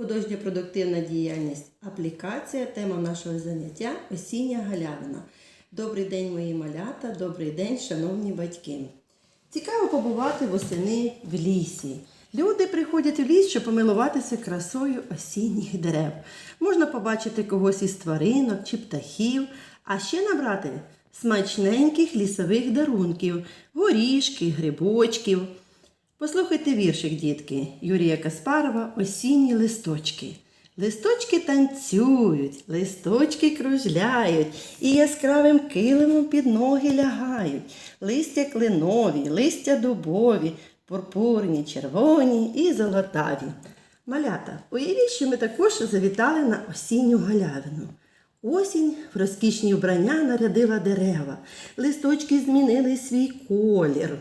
Художньо-продуктивна діяльність аплікація, тема нашого заняття осіння галявина. Добрий день, мої малята, добрий день, шановні батьки. Цікаво побувати восени в лісі. Люди приходять в ліс, щоб помилуватися красою осінніх дерев. Можна побачити когось із тваринок чи птахів, а ще набрати смачненьких лісових дарунків, горішки, грибочків. Послухайте віршик, дітки, Юрія Каспарова Осінні листочки. Листочки танцюють, листочки кружляють і яскравим килимом під ноги лягають. Листя клинові, листя дубові, пурпурні, червоні і золотаві. Малята, уявіть, що ми також завітали на осінню галявину. Осінь в розкішні вбрання нарядила дерева, листочки змінили свій колір.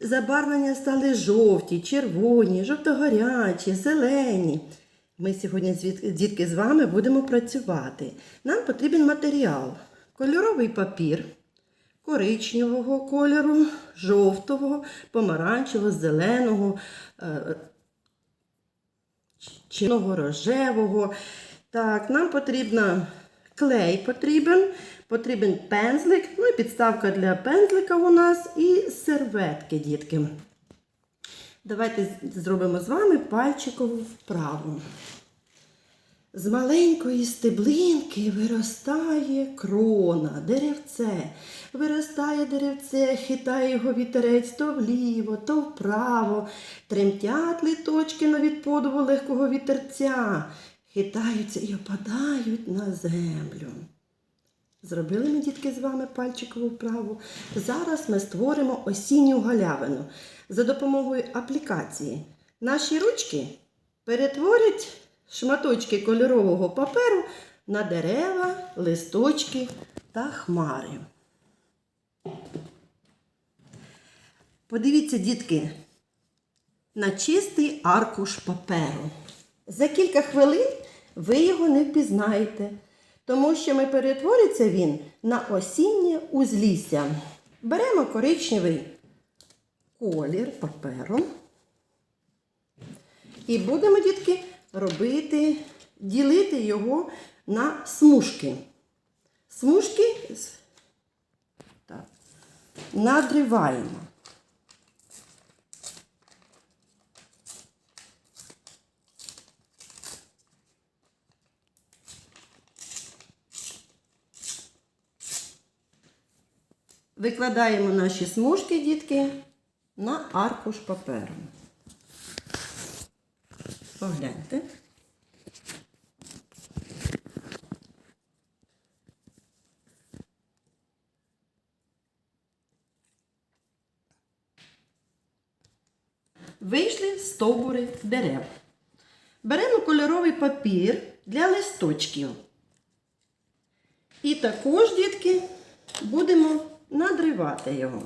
Забарвлення стали жовті, червоні, жовтогорячі, зелені. Ми сьогодні, дітки, з вами будемо працювати. Нам потрібен матеріал: кольоровий папір коричневого кольору, жовтого, помаранчевого, зеленого, е, чинного рожевого. Так, нам потрібна клей потрібен, потрібен пензлик, ну і підставка для пензлика у нас і серветки, дітки. Давайте зробимо з вами пальчикову вправу. З маленької стеблинки виростає крона, деревце. Виростає деревце, хитає його вітерець то вліво, то вправо. Тремтять літочки на від подуву легкого вітерця, хитаються і опадають на землю. Зробили ми, дітки, з вами пальчикову вправу. Зараз ми створимо осінню галявину. За допомогою аплікації наші ручки перетворять шматочки кольорового паперу на дерева, листочки та хмари. Подивіться, дітки, на чистий аркуш паперу. За кілька хвилин ви його не впізнаєте, тому що ми перетвориться він на осіннє узлісся. Беремо коричневий колір паперу. І будемо, дітки, робити, ділити його на смужки. Смужки надриваємо. Викладаємо наші смужки, дітки, на аркуш паперу. Погляньте. Вийшли стовбури дерев. Беремо кольоровий папір для листочків. І також, дітки, будемо надривати його.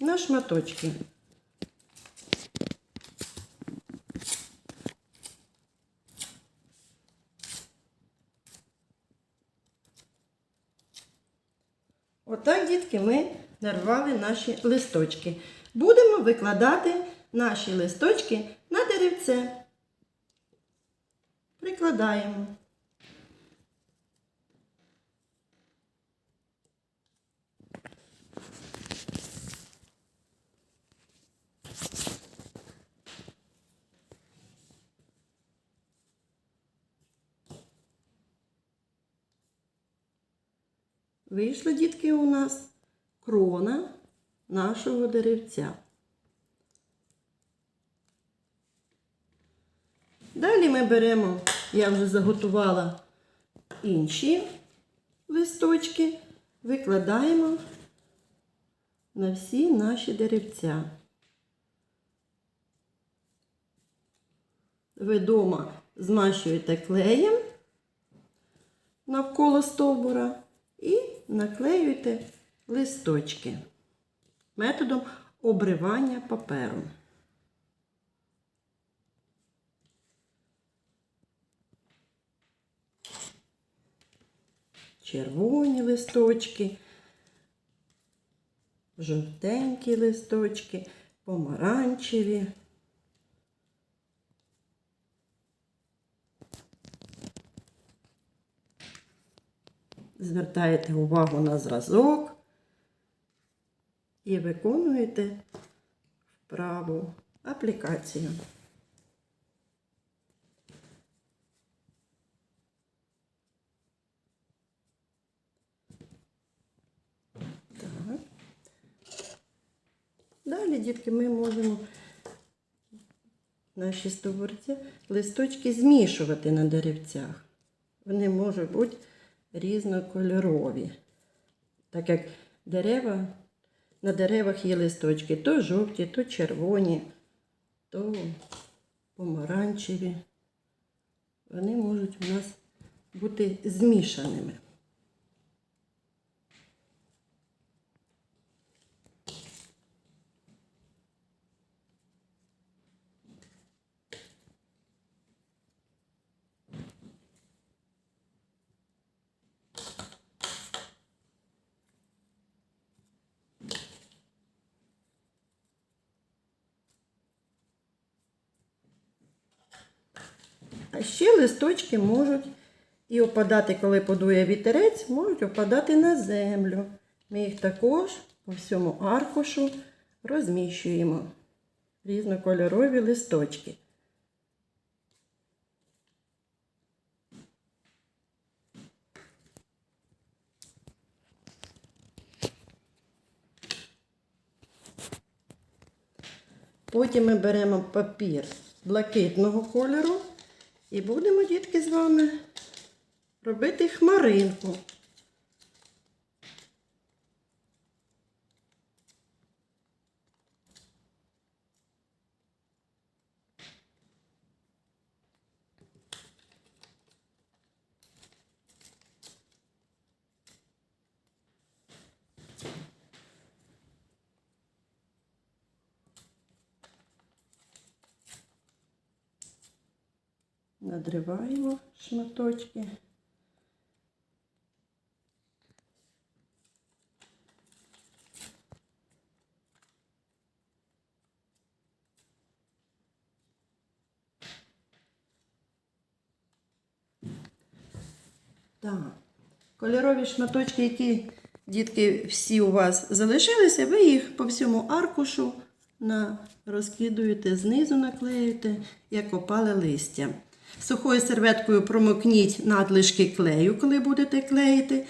на шматочки. Отак, дітки, ми нарвали наші листочки. Будемо викладати наші листочки на деревце. Прикладаємо. Вийшла, дітки, у нас крона нашого деревця. Далі ми беремо, я вже заготувала інші листочки, викладаємо на всі наші деревця. Ви вдома змащуєте клеєм навколо стовбура і наклеюєте листочки методом обривання паперу. Червоні листочки, жовтенькі листочки, помаранчеві. Звертаєте увагу на зразок і виконуєте вправу аплікацію. Так. Далі, дітки, ми можемо наші стовбурці листочки змішувати на деревцях. Вони можуть бути різнокольорові. Так як дерева, на деревах є листочки то жовті, то червоні, то помаранчеві. Вони можуть у нас бути змішаними. Ще листочки можуть і опадати, коли подує вітерець, можуть опадати на землю. Ми їх також по всьому аркушу розміщуємо. Різнокольорові листочки. Потім ми беремо папір блакитного кольору і будемо, дітки, з вами робити хмаринку. Надриваємо шматочки. Так. Кольорові шматочки, які дітки всі у вас залишилися, ви їх по всьому аркушу на, розкидуєте, знизу наклеюєте, як опале листя. Сухою серветкою промокніть надлишки клею, коли будете клеїти.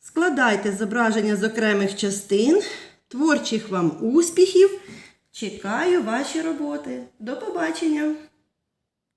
Складайте зображення з окремих частин. Творчих вам успіхів! Чекаю ваші роботи. До побачення!